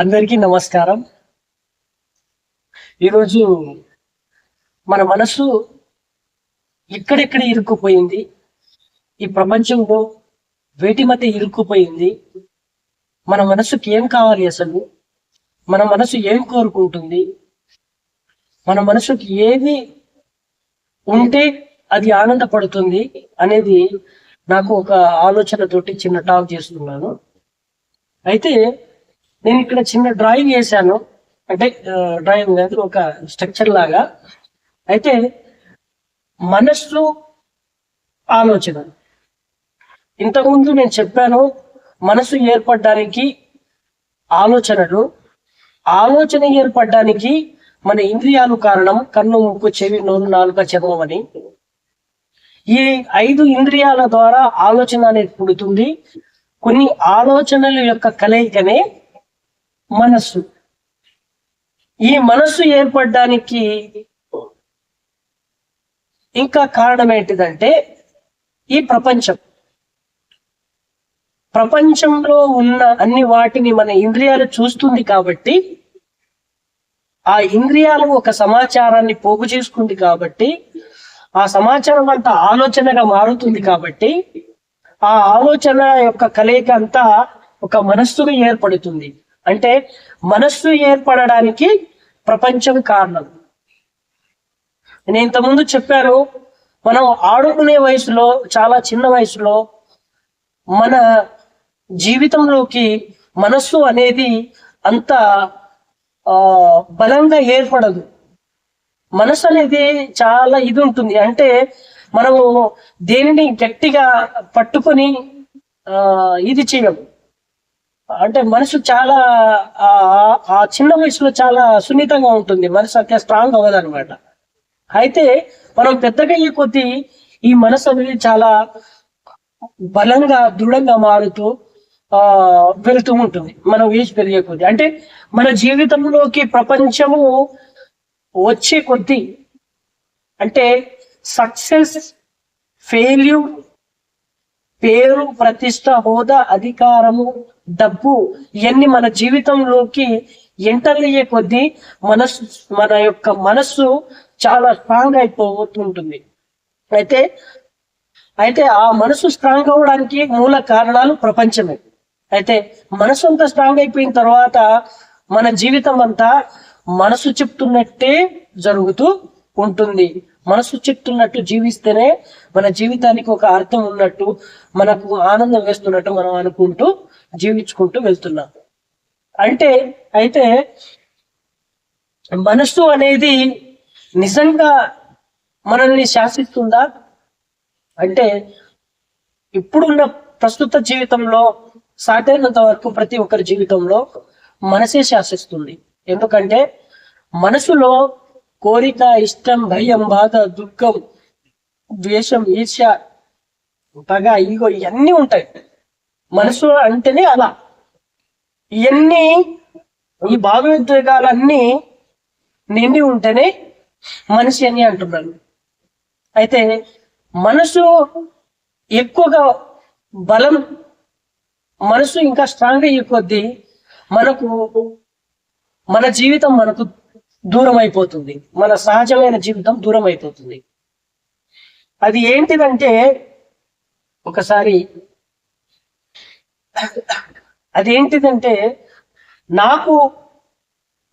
అందరికీ నమస్కారం. ఈరోజు మన మనసు ఎక్కడెక్కడ ఇరుక్కుపోయింది? ఈ ప్రపంచంలో వేటి మధ్య ఇరుక్కుపోయింది? మన మనసుకి ఏం కావాలి అసలు? మన మనసు ఏం కోరుకుంటుంది? మన మనసుకి ఏది ఉంటే అది ఆనందపడుతుంది అనేది నాకు ఒక ఆలోచనతోటి చిన్న టాక్ చేస్తున్నాను. అయితే నేను ఇక్కడ చిన్న డ్రాయింగ్ వేశాను. అంటే డ్రాయింగ్ కాదు ఒక స్ట్రక్చర్ లాగా. అయితే మనస్సు ఆలోచన. ఇంతకుముందు నేను చెప్పాను మనసు ఏర్పడడానికి ఆలోచనలు. ఆలోచన ఏర్పడడానికి మన ఇంద్రియాలు కారణం కన్ను ముక్కు చెవి నోరు నాలుక చర్మం అని. ఈ ఐదు ఇంద్రియాల ద్వారా ఆలోచన అనేది పుడుతుంది. కొన్ని ఆలోచనల యొక్క కలయికనే మనస్సు. ఈ మనస్సు ఏర్పడడానికి ఇంకా కారణం ఏంటిదంటే ఈ ప్రపంచం. ప్రపంచంలో ఉన్న అన్ని వాటిని మన ఇంద్రియాలు చూస్తుంది కాబట్టి ఆ ఇంద్రియాలు ఒక సమాచారాన్ని పోగు చేసుకుంది కాబట్టి ఆ సమాచారం అంతా ఆలోచనగా మారుతుంది కాబట్టి ఆ ఆలోచన యొక్క కలయిక అంతా ఒక మనస్సుగా ఏర్పడుతుంది. అంటే మనస్సు ఏర్పడడానికి ప్రపంచం కారణం. నేను ఇంతకుముందు చెప్పాను మనం ఆడుకునే వయసులో చాలా చిన్న వయసులో మన జీవితంలోకి మనస్సు అనేది అంత ఆ, బలంగా ఏర్పడదు. మనసు అనేది చాలా ఇది ఉంటుంది. అంటే మనము దేనిని గట్టిగా పట్టుకొని ఇది చేయము. అంటే మనసు చాలా ఆ చిన్న వయసులో చాలా సున్నితంగా ఉంటుంది. మనసు అంతే స్ట్రాంగ్ అవ్వదు అనమాట అయితే మనం పెద్దగా అయ్యే కొద్దీ ఈ మనసు అనేది చాలా బలంగా దృఢంగా మారుతూ ఆ వెళుతూ ఉంటుంది. మనం ఏజ్ పెరిగే కొద్దీ. అంటే మన జీవితంలోకి ప్రపంచము వచ్చే కొద్దీ అంటే సక్సెస్ ఫెయిల్యూర్ పేరు ప్రతిష్ట హోదా అధికారము డబ్బు ఇవన్నీ మన జీవితంలోకి ఎంటర్ అయ్యే కొద్దీ మనసు మన యొక్క మనస్సు చాలా స్ట్రాంగ్ అయిపోతుంటుంది. అయితే అయితే ఆ మనసు స్ట్రాంగ్ అవ్వడానికి మూల కారణాలు ప్రపంచమే. అయితే మనసు అంతా స్ట్రాంగ్ అయిపోయిన తర్వాత మన జీవితం అంతా మనసు చెప్తున్నట్టే జరుగుతూ ఉంటుంది. మనసు చెప్తున్నట్టు జీవిస్తేనే మన జీవితానికి ఒక అర్థం ఉన్నట్టు మనకు ఆనందం వేస్తున్నట్టు మనం అనుకుంటూ జీవించుకుంటూ వెళ్తున్నాం. అంటే అయితే మనస్సు అనేది నిజంగా మనల్ని శాసిస్తుందా? అంటే ఇప్పుడున్న ప్రస్తుత జీవితంలో సాధ్యమైనంత వరకు ప్రతి ఒక్కరి జీవితంలో మనసే శాసిస్తుంది. ఎందుకంటే మనసులో కోరిక ఇష్టం భయం బాధ దుఃఖం ద్వేషం ఈర్ష్య పగ ఈగో ఇవన్నీ ఉంటాయి. మనసు అంటేనే అలా. ఇవన్నీ ఈ భావోద్వేగాలన్నీ నిండి ఉంటేనే మనిషి అని అంటున్నాను అయితే మనసు ఎక్కువగా బలం మనసు ఇంకా స్ట్రాంగ్ అయ్యే కొద్దీ మనకు మన జీవితం మనకు దూరం అయిపోతుంది మన సహజమైన జీవితం దూరం అయిపోతుంది అది ఏంటిదంటే ఒకసారి అది ఏంటిదంటే నాకు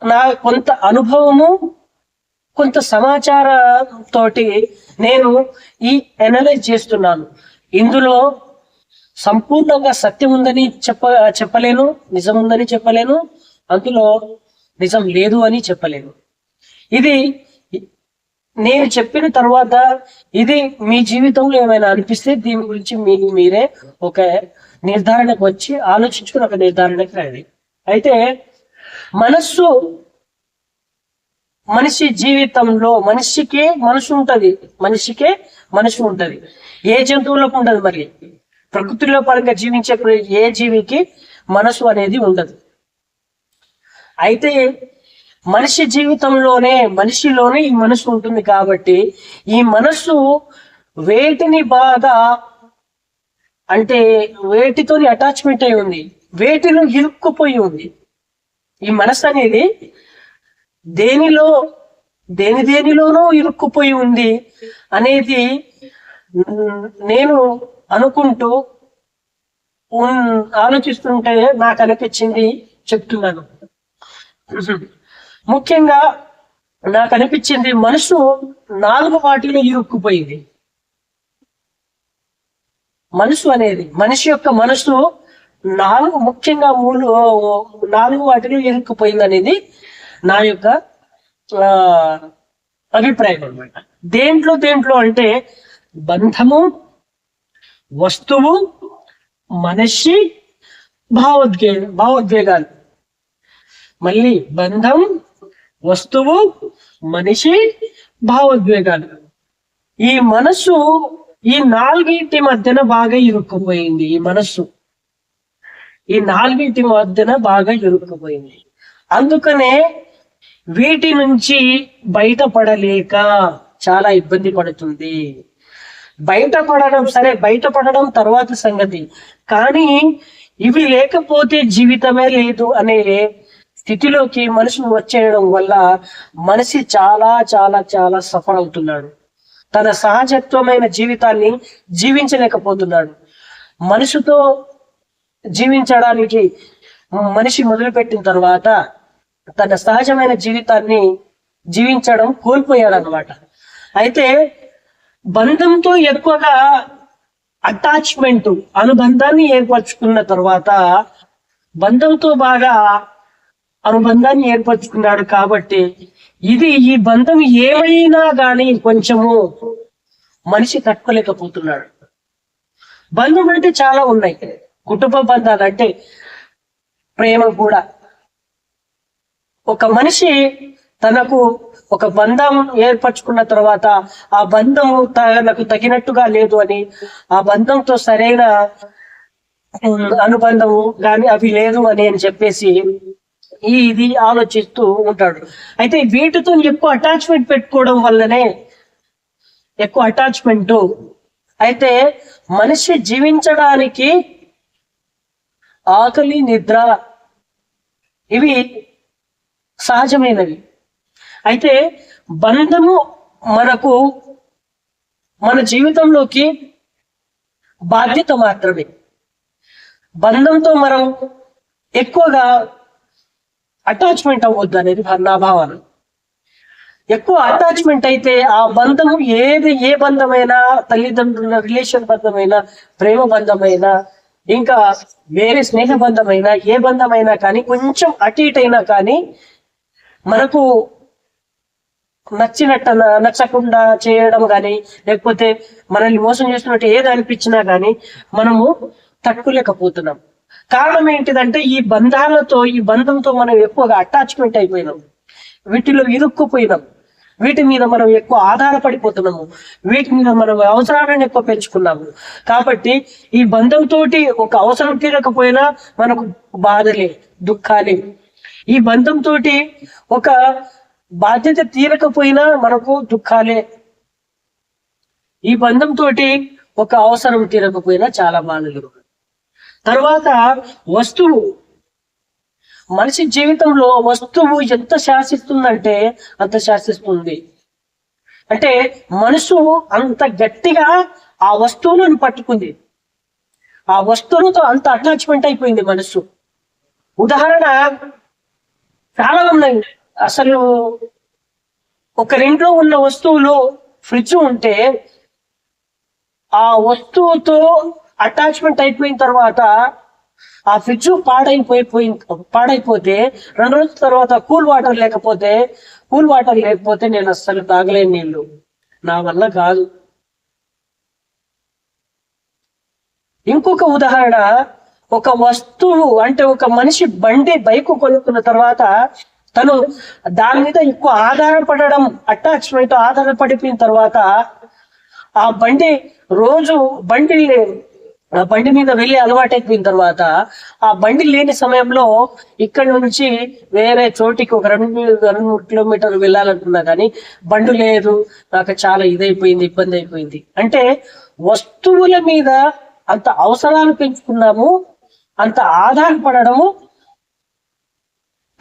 నా కొంత అనుభవము కొంత సమాచార తోటి నేను ఈ అనలైజ్ చేస్తున్నాను. ఇందులో సంపూర్ణంగా సత్యం ఉందని చెప్ప చెప్పలేను నిజం ఉందని చెప్పలేను అందులో నిజం లేదు అని చెప్పలేను. ఇది నేను చెప్పిన తర్వాత ఇది మీ జీవితంలో ఏమైనా అనిపిస్తే దీని గురించి మీ మీరే ఒక నిర్ధారణకు వచ్చి ఆలోచించుకుని ఒక నిర్ధారణకి రండి. అయితే మనస్సు మనిషి జీవితంలో మనిషికి మనసు ఉంటది. మనిషికే మనసు ఉంటది. ఏ జంతువులకు ఉండదు మరి? ప్రకృతిలో పరంగా జీవించే ఏ జీవికి మనసు అనేది ఉండదు. అయితే మనిషి జీవితంలోనే మనిషిలోనే ఈ మనసు ఉంటుంది కాబట్టి ఈ మనసు వేటిని బాగా అంటే వేటితోని అటాచ్మెంట్ అయి ఉంది వేటిలో ఇరుక్కుపోయి ఉంది. ఈ మనసు అనేది దేనిలో దేని దేనిలోనూ ఇరుక్కుపోయి ఉంది అనేది నేను అనుకుంటూ ఉన్- ఆలోచిస్తుంటే నాకు అనిపించింది చెప్తున్నాను. ముఖ్యంగా నాకు అనిపించింది మనసు నాలుగు వాటిలో ఇరుక్కుపోయింది. మనసు అనేది మనిషి యొక్క మనసు నాలుగు ముఖ్యంగా మూడు నాలుగు వాటిలో ఇరుక్కుపోయింది అనేది నా యొక్క అభిప్రాయం అనమాట దేంట్లో దేంట్లో అంటే బంధము వస్తువు మనిషి భావోద్వే భావోద్వేగాలు. మళ్ళీ బంధం వస్తువు మనిషి భావోద్వేగాలు. ఈ మనస్సు ఈ నాలుగింటి మధ్యన బాగా ఇరుక్కుపోయింది ఈ మనస్సు. ఈ నాలుగింటి మధ్యన బాగా ఇరుక్కుపోయింది. అందుకనే వీటి నుంచి బయటపడలేక చాలా ఇబ్బంది పడుతుంది. బయటపడడం సరే బయటపడడం తర్వాత సంగతి. కానీ ఇవి లేకపోతే జీవితమే లేదు అనే స్థితిలోకి మనిషిని వచ్చేయడం వల్ల మనిషి చాలా చాలా చాలా సఫర్ అవుతున్నాడు తన సహజత్వమైన జీవితాన్ని జీవించలేకపోతున్నాడు. మనిషితో జీవించడానికి మనిషి మొదలుపెట్టిన తర్వాత తన సహజమైన జీవితాన్ని జీవించడం కోల్పోయాడు అనమాట అయితే బంధంతో ఎక్కువగా అటాచ్మెంట్ అనుబంధాన్ని ఏర్పరచుకున్న తర్వాత బంధంతో బాగా అనుబంధాన్ని ఏర్పరచుకున్నాడు కాబట్టి ఇది ఈ బంధం ఏమైనా గాని కొంచెము మనిషి తట్టుకోలేకపోతున్నాడు. బంధం అంటే చాలా ఉన్నాయి. కుటుంబ బంధాలు అంటే ప్రేమ కూడా. ఒక మనిషి తనకు ఒక బంధం ఏర్పరచుకున్న తర్వాత ఆ బంధము తనకు తగినట్టుగా లేదు అని ఆ బంధంతో సరైన అనుబంధము కానీ అవి లేదు అని అని చెప్పేసి ఇది ఆలోచిస్తూ ఉంటాడు. అయితే వీటితో ఎక్కువ అటాచ్మెంట్ పెట్టుకోవడం వల్లనే ఎక్కువ అటాచ్మెంట్ అయితే మనిషి జీవించడానికి ఆకలి నిద్ర ఇవి సహజమైనవి. అయితే బంధము మనకు మన జీవితంలోకి బాధ్యత మాత్రమే. బంధంతో మనం ఎక్కువగా అటాచ్మెంట్ అవ్వద్దు అనేది నా భావన ఎక్కువ అటాచ్మెంట్ అయితే ఆ బంధం ఏది ఏ బంధమైనా తల్లిదండ్రుల రిలేషన్ బంధమైనా ప్రేమ బంధమైనా ఇంకా వేరే స్నేహ బంధమైనా ఏ బంధమైనా కానీ కొంచెం అటు ఇటు అయినా కానీ మనకు నచ్చినట్ట నచ్చకుండా చేయడం కానీ లేకపోతే మనల్ని మోసం చేస్తున్నట్టు ఏది అనిపించినా కానీ మనము తట్టుకోలేకపోతున్నాం. కారణం ఏంటిదంటే ఈ బంధాలతో ఈ బంధంతో మనం ఎక్కువగా అటాచ్మెంట్ అయిపోయినాం. వీటిలో ఇరుక్కుపోయినాం. వీటి మీద మనం ఎక్కువ ఆధారపడిపోతున్నాము. వీటి మీద మనం అవసరాలను ఎక్కువ పెంచుకున్నాము. కాబట్టి ఈ బంధంతో ఒక అవసరం తీరకపోయినా మనకు బాధలే దుఃఖాలే. ఈ బంధంతో ఒక బాధ్యత తీరకపోయినా మనకు దుఃఖాలే. ఈ బంధంతో ఒక అవసరం తీరకపోయినా చాలా బాధలు. తర్వాత వస్తువు. మనిషి జీవితంలో వస్తువు ఎంత శాసిస్తుందంటే అంత శాసిస్తుంది. అంటే మనసు అంత గట్టిగా ఆ వస్తువులను పట్టుకుంది. ఆ వస్తువులతో అంత అటాచ్మెంట్ అయిపోయింది మనసు. ఉదాహరణ చాలా ఉన్నాయి అసలు ఒకరింట్లో ఉన్న వస్తువులు ఫ్రిడ్జ్ ఉంటే ఆ వస్తువుతో అటాచ్మెంట్ అయిపోయిన తర్వాత ఆ ఫ్రిడ్జ్ పాడైపోయిపోయి పాడైపోతే రెండు రోజుల తర్వాత కూల్ వాటర్ లేకపోతే కూల్ వాటర్ లేకపోతే నేను అస్సలు తాగలేని నీళ్ళు. నా వల్ల కాదు. ఇంకొక ఉదాహరణ ఒక వస్తువు అంటే ఒక మనిషి బండి బైక్ కొనుక్కున్న తర్వాత తను దాని మీద ఎక్కువ ఆధారపడడం అటాచ్మెంట్ ఆధారపడిపోయిన తర్వాత ఆ బండి రోజు బండి బండి మీద వెళ్ళి అలవాటైపోయిన తర్వాత ఆ బండి లేని సమయంలో ఇక్కడ నుంచి వేరే చోటికి ఒక రెండు రెండు మూడు కిలోమీటర్లు వెళ్ళాలనుకున్నా కానీ బండి లేదు నాకు చాలా ఇదైపోయింది ఇబ్బంది అయిపోయింది. అంటే వస్తువుల మీద అంత అవసరాలు పెంచుకున్నాము అంత ఆధారపడము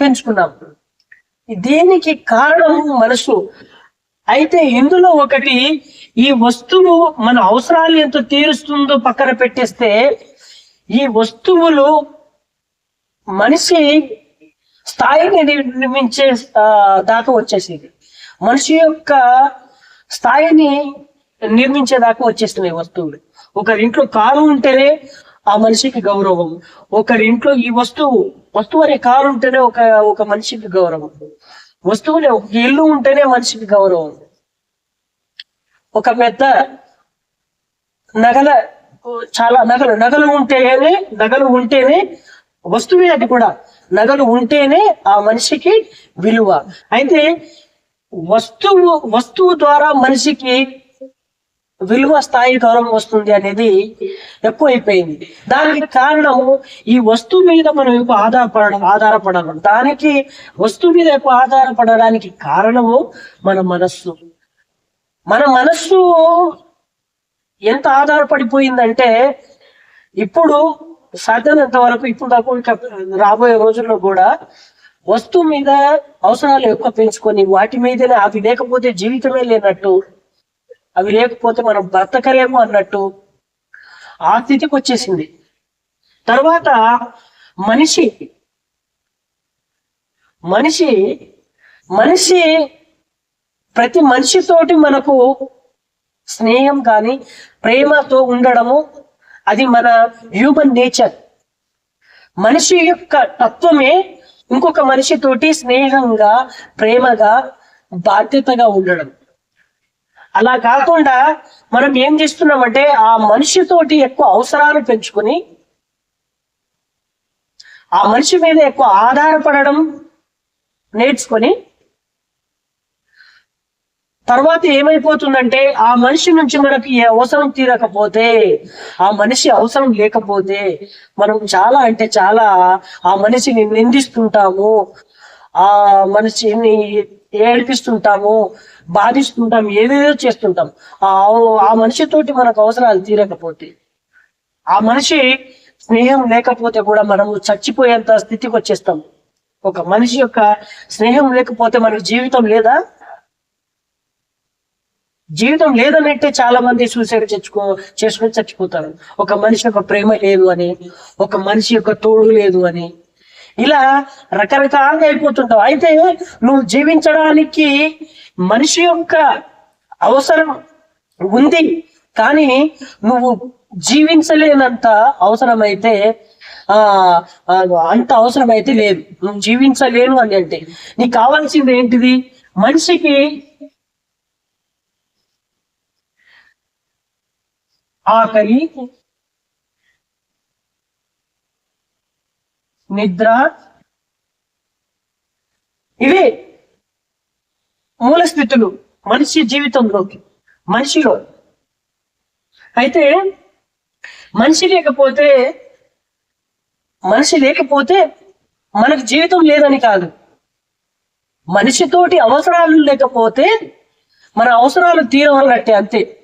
పెంచుకున్నాము. దేనికి కారణం మనసు? అయితే ఇందులో ఒకటి ఈ వస్తువు మన అవసరాలు ఎంత తీరుస్తుందో పక్కన పెట్టేస్తే ఈ వస్తువులు మనిషి స్థాయిని నిర్మించే దాకా వచ్చేసేది మనిషి యొక్క స్థాయిని నిర్మించే దాకా వచ్చేస్తున్నాయి వస్తువులు. ఒకరి ఇంట్లో కారు ఉంటేనే ఆ మనిషికి గౌరవం. ఒకరి ఇంట్లో ఈ వస్తువు వస్తువు అనే కారు ఉంటేనే ఒక ఒక మనిషికి గౌరవం. వస్తువునే ఒక ఇల్లు ఉంటేనే మనిషికి గౌరవం. ఒక పెద్ద నగల చాలా నగలు నగలు ఉంటేనే నగలు ఉంటేనే వస్తువే అది కూడా నగలు ఉంటేనే ఆ మనిషికి విలువ. అయితే వస్తువు వస్తువు ద్వారా మనిషికి విలువ స్థాయి గౌరవం వస్తుంది అనేది ఎక్కువైపోయింది. దానికి కారణం ఈ వస్తువు మీద మనం ఎక్కువ ఆధారపడడం ఆధారపడడం దానికి వస్తువు మీద ఎక్కువ ఆధారపడడానికి కారణము మన మనస్సు. మన మనస్సు ఎంత ఆధారపడిపోయిందంటే ఇప్పుడు సాధ్యమైనంత వరకు ఇప్పుడు దాకా రాబోయే రోజుల్లో కూడా వస్తువు మీద అవసరాలు ఎక్కువ పెంచుకొని వాటి మీదనే అవి లేకపోతే జీవితమే లేనట్టు అవి లేకపోతే మనం బ్రతకలేము అన్నట్టు ఆ స్థితికి వచ్చేసింది. తర్వాత మనిషి మనిషి మనిషి ప్రతి మనిషితోటి మనకు స్నేహం కానీ ప్రేమతో ఉండడము అది మన హ్యూమన్ నేచర్ మనిషి యొక్క తత్వమే ఇంకొక మనిషితోటి స్నేహంగా ప్రేమగా బాధ్యతగా ఉండడం. అలా కాకుండా మనం ఏం చేస్తున్నామంటే ఆ మనిషితోటి ఎక్కువ అవసరాలు పెంచుకొని ఆ మనిషి మీద ఎక్కువ ఆధారపడడం నేర్చుకొని తర్వాత ఏమైపోతుందంటే ఆ మనిషి నుంచి మనకి ఏ అవసరం తీరకపోతే ఆ మనిషి అవసరం లేకపోతే మనం చాలా అంటే చాలా ఆ మనిషిని నిందిస్తుంటాము. ఆ మనిషిని ఏడిపిస్తుంటాము బాధిస్తుంటాం ఏదేదో చేస్తుంటాం ఆ ఆ మనిషితోటి మనకు అవసరాలు తీరకపోతే ఆ మనిషి స్నేహం లేకపోతే కూడా మనము చచ్చిపోయేంత స్థితికి వచ్చేస్తాం. ఒక మనిషి యొక్క స్నేహం లేకపోతే మనకు జీవితం లేదా? జీవితం లేదనంటే చాలా మంది సూసైడ్ చచ్చుకో చేసుకొని చచ్చిపోతారు. ఒక మనిషి యొక్క ప్రేమ లేదు అని ఒక మనిషి యొక్క తోడు లేదు అని ఇలా రకరకాలుగా అయిపోతుంటావు. అయితే నువ్వు జీవించడానికి మనిషి యొక్క అవసరం ఉంది. కానీ నువ్వు జీవించలేనంత అవసరమైతే ఆ అంత అవసరమైతే లేదు. నువ్వు జీవించలేను అని అంటే నీకు కావాల్సింది ఏంటిది? మనిషికి ఆకలి నిద్ర. ఇవే మూల స్థితులు మనిషి జీవితంలోకి మనిషిలో. అయితే మనిషి లేకపోతే మనిషి లేకపోతే మనకు జీవితం లేదని కాదు. మనిషితోటి అవసరాలు లేకపోతే మన అవసరాలు తీరవన్నట్టే అంతే.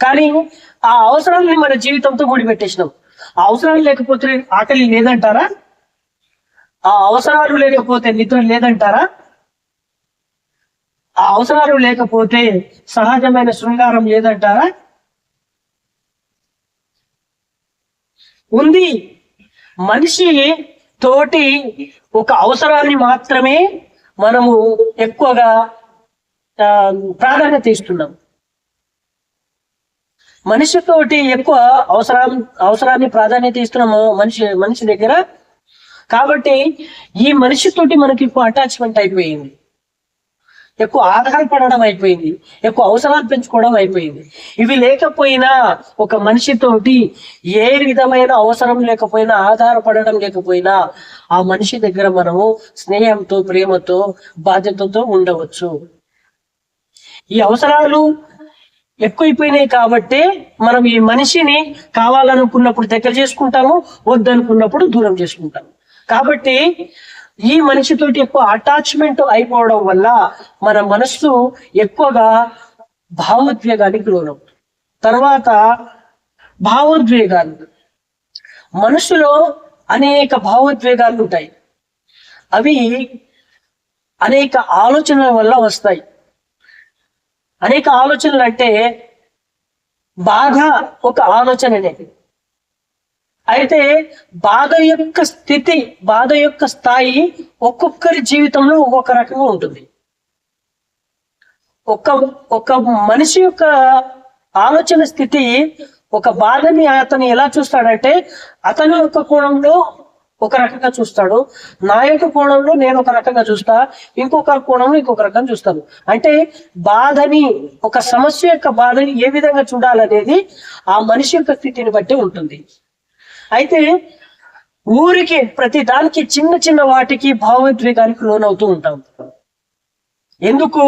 కానీ ఆ అవసరాలని మన జీవితంతో ముడిపెట్టేసినాం. ఆ అవసరాలు లేకపోతే ఆకలి లేదంటారా? ఆ అవసరాలు లేకపోతే నిద్ర లేదంటారా? ఆ అవసరాలు లేకపోతే సహజమైన శృంగారం లేదంటారా? ఉంది. మనిషి తోటి ఒక అవసరాన్ని మాత్రమే మనము ఎక్కువగా ఆ, ప్రాధాన్యత ఇస్తున్నాం. మనిషితోటి ఎక్కువ అవసరం అవసరాన్ని ప్రాధాన్యత ఇస్తున్నాము మనిషి మనిషి దగ్గర. కాబట్టి ఈ మనిషితోటి మనకి ఎక్కువ అటాచ్మెంట్ అయిపోయింది. ఎక్కువ ఆధారపడడం అయిపోయింది. ఎక్కువ అవసరాలు పెంచుకోవడం అయిపోయింది. ఇవి లేకపోయినా ఒక మనిషితోటి ఏ విధమైన అవసరం లేకపోయినా ఆధారపడడం లేకపోయినా ఆ మనిషి దగ్గర మనము స్నేహంతో ప్రేమతో బాధ్యతతో ఉండవచ్చు. ఈ అవసరాలు ఎక్కువైపోయినాయి కాబట్టి మనం ఈ మనిషిని కావాలనుకున్నప్పుడు దగ్గర చేసుకుంటాము వద్దనుకున్నప్పుడు దూరం చేసుకుంటాము. కాబట్టి ఈ మనిషితోటి ఎక్కువ అటాచ్మెంట్ అయిపోవడం వల్ల మన మనస్సు ఎక్కువగా భావోద్వేగానికి లోనవుతుంది. తర్వాత భావోద్వేగాలు. మనసులో అనేక భావోద్వేగాలు ఉంటాయి. అవి అనేక ఆలోచనల వల్ల వస్తాయి. అనేక ఆలోచనలు అంటే బాధ ఒక ఆలోచననే. అయితే బాధ యొక్క స్థితి బాధ యొక్క స్థాయి ఒక్కొక్కరి జీవితంలో ఒక్కొక్క రకంగా ఉంటుంది. ఒక ఒక మనిషి యొక్క ఆలోచన స్థితి ఒక బాధని అతను ఎలా చూస్తాడంటే అతని యొక్క కోణంలో ఒక రకంగా చూస్తాడు నా యొక్క కోణంలో నేను ఒక రకంగా చూస్తా ఇంకొక కోణంలో ఇంకొక రకంగా చూస్తాను అంటే బాధని ఒక సమస్య యొక్క బాధని ఏ విధంగా చూడాలనేది ఆ మనిషి యొక్క స్థితిని బట్టి ఉంటుంది. అయితే ఊరికి ప్రతి దానికి చిన్న చిన్న వాటికి భావోద్వేగానికి లోనవుతూ ఉంటాం. ఎందుకు?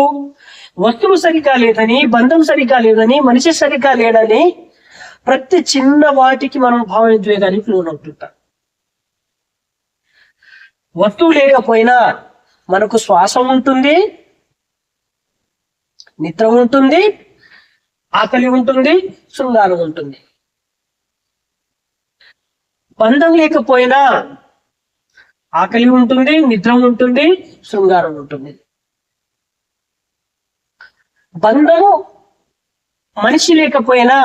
వస్తువు సరిగ్గా లేదని బంధం సరిగ్గా లేదని మనిషి సరిగ్గా లేడని ప్రతి చిన్న వాటికి మనం భావోద్వేగానికి లోనవుతుంటాం వస్తువు లేకపోయినా మనకు శ్వాస ఉంటుంది నిద్ర ఉంటుంది ఆకలి ఉంటుంది శృంగారం ఉంటుంది. బంధం లేకపోయినా ఆకలి ఉంటుంది నిద్ర ఉంటుంది శృంగారం ఉంటుంది. బంధము మనిషి లేకపోయినా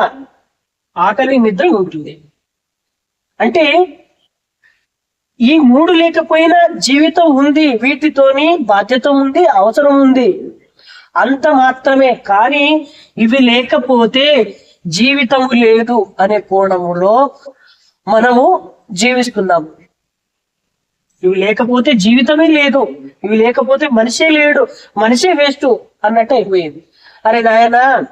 ఆకలి నిద్ర ఉంటుంది. అంటే ఈ మూడు లేకపోయినా జీవితం ఉంది వీటితోని బాధ్యత ఉంది అవసరం ఉంది. అంత మాత్రమే కానీ ఇవి లేకపోతే జీవితం లేదు అనే కోణములో మనము జీవిస్తున్నాము. ఇవి లేకపోతే జీవితమే లేదు. ఇవి లేకపోతే మనిషే లేడు. మనిషే వేస్ట్ అన్నట్టు అయిపోయింది. అరే నాయన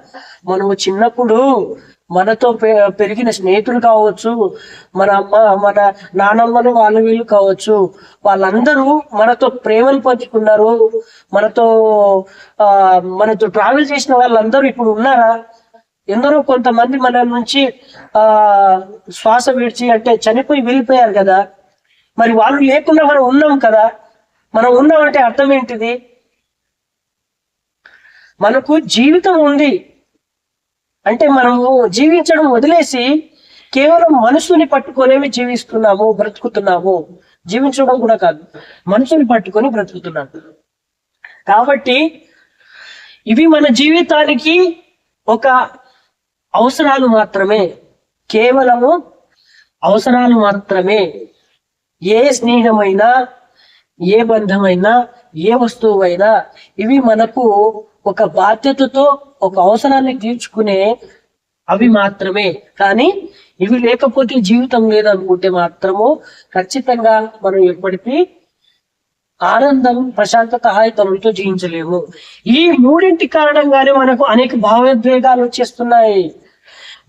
మనము చిన్నప్పుడు మనతో పె- పెరిగిన స్నేహితులు కావచ్చు మన అమ్మ మన నానమ్మలు వాళ్ళు వీళ్ళు కావచ్చు వాళ్ళందరూ మనతో ప్రేమను పంచుకున్నారు. మనతో ఆ మనతో ట్రావెల్ చేసిన వాళ్ళందరూ ఇప్పుడు ఉన్నారా? ఎందరో కొంతమంది మన నుంచి ఆ శ్వాస విడిచి అంటే చనిపోయి వెళ్ళిపోయారు కదా. మరి వాళ్ళు లేకుండా మనం ఉన్నాం కదా. మనం ఉన్నాం అంటే అర్థం ఏంటిది? మనకు జీవితం ఉంది. అంటే మనము జీవించడం వదిలేసి కేవలం మనసుని పట్టుకొనేమి జీవిస్తున్నాము బ్రతుకుతున్నాము. జీవించడం కూడా కాదు. మనసుని పట్టుకొని బ్రతుకుతున్నాము. కాబట్టి ఇవి మన జీవితానికి ఒక అవసరాలు మాత్రమే కేవలము అవసరాలు మాత్రమే. ఏ స్నేహమైనా ఏ బంధమైనా ఏ వస్తువైనా ఇవి మనకు ఒక బాధ్యతతో ఒక అవసరాన్ని తీర్చుకునే అవి మాత్రమే. కానీ ఇవి లేకపోతే జీవితం లేదనుకుంటే మాత్రము ఖచ్చితంగా మనం ఎప్పటికీ ఆనందం ప్రశాంతత హాయితనంతో జీవించలేము. ఈ మూడింటి కారణంగానే మనకు అనేక భావోద్వేగాలు వచ్చేస్తున్నాయి.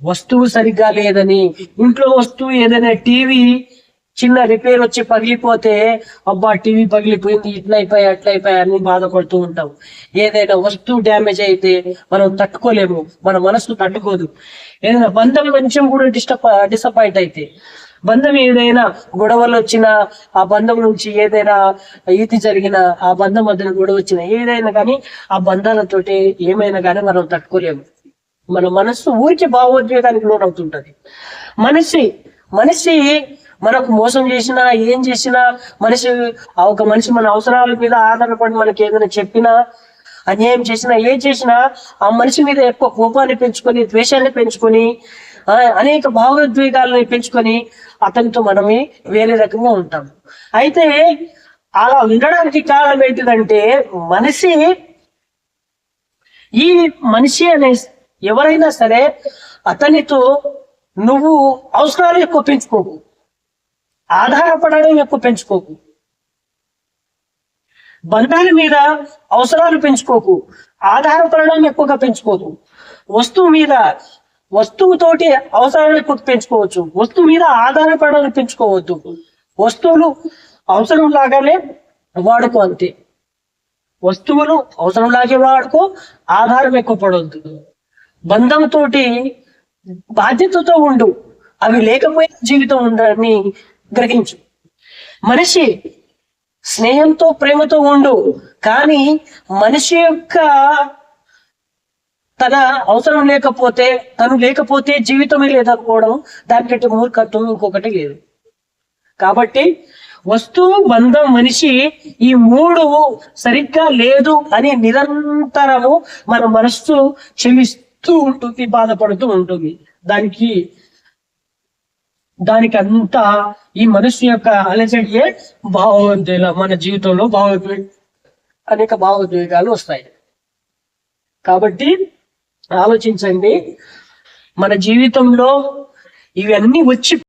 వస్తువు సరిగ్గా లేదని ఇంట్లో వస్తువు ఏదైనా టీవీ చిన్న రిపేర్ వచ్చి పగిలిపోతే అబ్బా టీవీ పగిలిపోయింది ఇట్లా అయిపోయి అట్లా అయిపోయి అని బాధపడుతూ ఉంటాం. ఏదైనా వస్తువు డ్యామేజ్ అయితే మనం తట్టుకోలేము మన మనసు తట్టుకోదు. ఏదైనా బంధం కొంచెం కూడా డిస్టర్బ్ డిసప్పాయింట్ అయితే. బంధం ఏదైనా గొడవలు వచ్చినా ఆ బంధం నుంచి ఏదైనా ఈతి జరిగిన ఆ బంధం మధ్యన గొడవ వచ్చిన ఏదైనా కానీ ఆ బంధాలతోటి ఏమైనా కానీ మనం తట్టుకోలేము. మన మనస్సు ఊరికి భావోద్వేగానికి లోనవుతుంటది. మనిషి మనిషి మనకు మోసం చేసినా ఏం చేసినా మనిషి ఆ ఒక మనిషి మన అవసరాల మీద ఆధారపడి మనకి ఏదైనా చెప్పినా అన్యాయం చేసినా ఏం చేసినా ఆ మనిషి మీద ఎక్కువ కోపాన్ని పెంచుకొని ద్వేషాన్ని పెంచుకొని అనేక భావోద్వేగాలని పెంచుకొని అతనితో మనమే వేరే రకంగా ఉంటాం. అయితే అలా ఉండడానికి కారణం ఏంటిదంటే మనిషి ఈ మనిషి అనే ఎవరైనా సరే అతనితో నువ్వు అవసరాలు ఎక్కువ పెంచుకోకు. ఆధారపడడం ఎక్కువ పెంచుకోకు. బంధాల మీద అవసరాలు పెంచుకోకు. ఆధారపడడం ఎక్కువగా పెంచుకోకు వస్తువు మీద వస్తువుతోటి అవసరాలు ఎక్కువ పెంచుకోవచ్చు వస్తువు మీద ఆధారపడాలని పెంచుకోవద్దు. వస్తువులు అవసరం లాగానే వాడుకో అంతే. వస్తువులు అవసరం లాగే వాడుకో ఆధారం ఎక్కువ పడవద్దు బంధంతో బాధ్యతతో ఉండు. అవి లేకపోయిన జీవితం ఉందని గ్రహించు. మనిషి స్నేహంతో ప్రేమతో ఉండు. కానీ మనిషి యొక్క తన అవసరం లేకపోతే తను లేకపోతే జీవితమే లేదనుకోవడం దానికంటే మూర్ఖత్వం ఇంకొకటి లేదు. కాబట్టి వస్తువు బంధం మనిషి ఈ మూడు సరిగ్గా లేదు అని నిరంతరము మన మనస్సు చెవిస్తూ ఉంటుంది బాధపడుతూ ఉంటుంది. దానికి దానికి అంతా ఈ మనస్సు యొక్క అలజడియే భావోద్వేగ మన జీవితంలో భావోద్వేగ అనేక భావోద్వేగాలు వస్తాయి. కాబట్టి ఆలోచించండి. మన జీవితంలో ఇవన్నీ వచ్చి